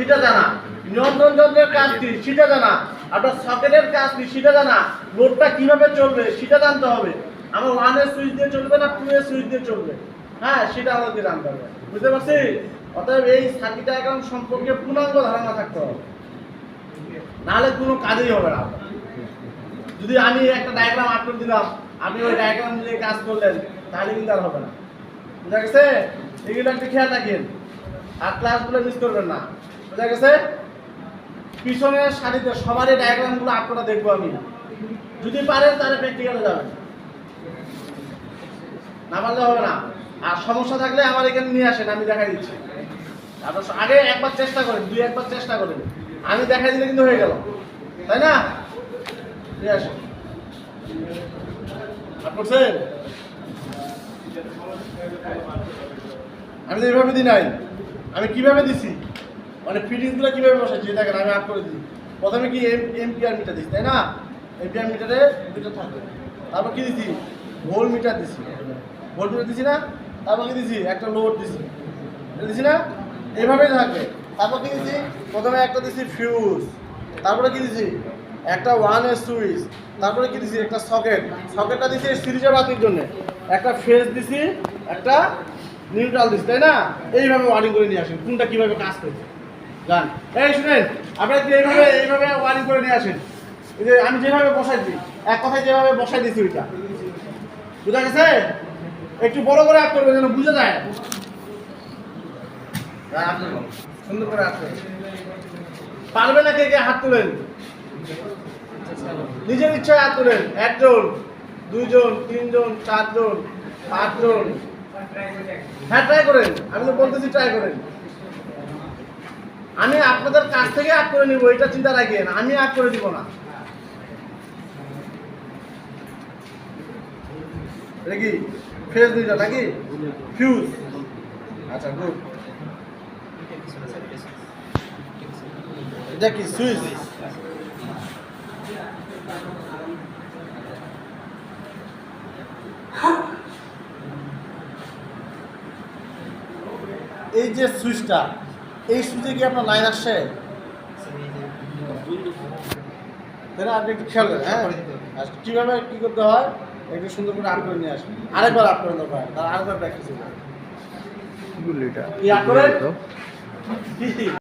সেটা জানা। নিয়ন্ত্রণ যন্ত্রের কাজ কি, সেটা জানা। আপনার সকেটের কাজ কি, সেটা জানা। লোডটা কীভাবে চলবে, সেটা জানতে হবে। আমার ওয়ানের সুইচ দিয়ে চলবে না টু এর সুইচ দিয়ে চলবে? হ্যাঁ সেটা আমাদেরকে জানতে হবে। বুঝতে পারছি? অতএব এই সার্কিট ডায়াগ্রাম সম্পর্কে পূর্ণাঙ্গ ধারণা থাকতে হবে। নাহলে কোনো কাজেই হবে না। যদি আমি একটা ডায়াগ্রাম করে দিলাম, আপনি ওই ডায়াগ্রাম নিয়ে কাজ করলেন, তাহলে কিন্তু আর হবে না। বুঝা গেছে? এগুলো একটু খেয়াল রাখেন। আর ক্লাসগুলো মিস করবেন না। বুঝা গেছে? পিছনের সারিতে সবারই ডায়াগ্রামগুলো আঁক করা দেখব আমি। যদি পারেন তাহলে প্র্যাকটিক্যালে যাবেন। না পারলে হবে না। আর সমস্যা থাকলে আমার এখানে নিয়ে আসেন, আমি দেখাই দিচ্ছি। আপনার আগে একবার চেষ্টা করেন, দুই একবার চেষ্টা করেন। আমি দেখাই দিলে কিন্তু হয়ে গেল। তাই না? নিয়ে আসেন। করছেন? আমি তো এইভাবে দিই নাই। আমি কীভাবে দিছি? মানে ফিটিংসগুলো কীভাবে বসাচ্ছি দেখেন, আমি আপ করে দিই। প্রথমে কি এম এমপিআর মিটার দিছি, তাই না? এমপিআর মিটারে মিটার থাকবে। তারপর কি দিছি? ভোল মিটার দিছি। ভোল মিটার দিছি না? তারপর কি দিছি? একটা লোড দিছি। দিছি না? এইভাবেই থাকবে তারপর কি দিছি? প্রথমে একটা দিছি ফিউজ তারপরে কি দিছি? একটা ওয়ানের সুইচ তারপরে কি দিছি? একটা সকেট সকেটটা দিছি সিরিজের বাতির জন্য। একটা ফেজ দিছি, একটা নিউট্রাল দিছি, তাই না? এইভাবে ওয়ারিং করে নিয়ে আসেন কোনটা কীভাবে কাজ করছে? জান এই শুনেন, আপনারা এইভাবে এইভাবে ওয়ারিং করে নিয়ে আসেন। আমি যেভাবে বসাইছি এক কথায় যেভাবে বসাই দিছি ওইটা বুঝা গেছে? একটু বড় করে আপ করবেন যেন বুঝে যায়। সুন্দর করে করবেন পারবে না কে কে হাত তুলেন? নিজের ইচ্ছায় হাত তুলেন। একজন, দুইজন, তিনজন, চারজন, পাঁচজন। হ্যাঁ ট্রাই করেন। আমি তো বলতেছি ট্রাই করেন। আপনাদের কাছ থেকে আপ করে নিব, এটা চিন্তা রাখেন, আমি আপ করে দিব না। এটা কি? ফেস দুইটা নাকি? ফিউজ আচ্ছা গুড এটা কি? সুইচ এই যে সুইচটা এই সুযোগে কি আপনার লাইন আসছে? তাহলে আপনি একটু খেয়াল করেন হ্যাঁ? কীভাবে কী করতে হয় একটু সুন্দর করে আপ করে নিয়ে আসবেন আরেকবার আপ করে দরকার তার আরেকবার প্র্যাকটিস করবেন কি আপ করেন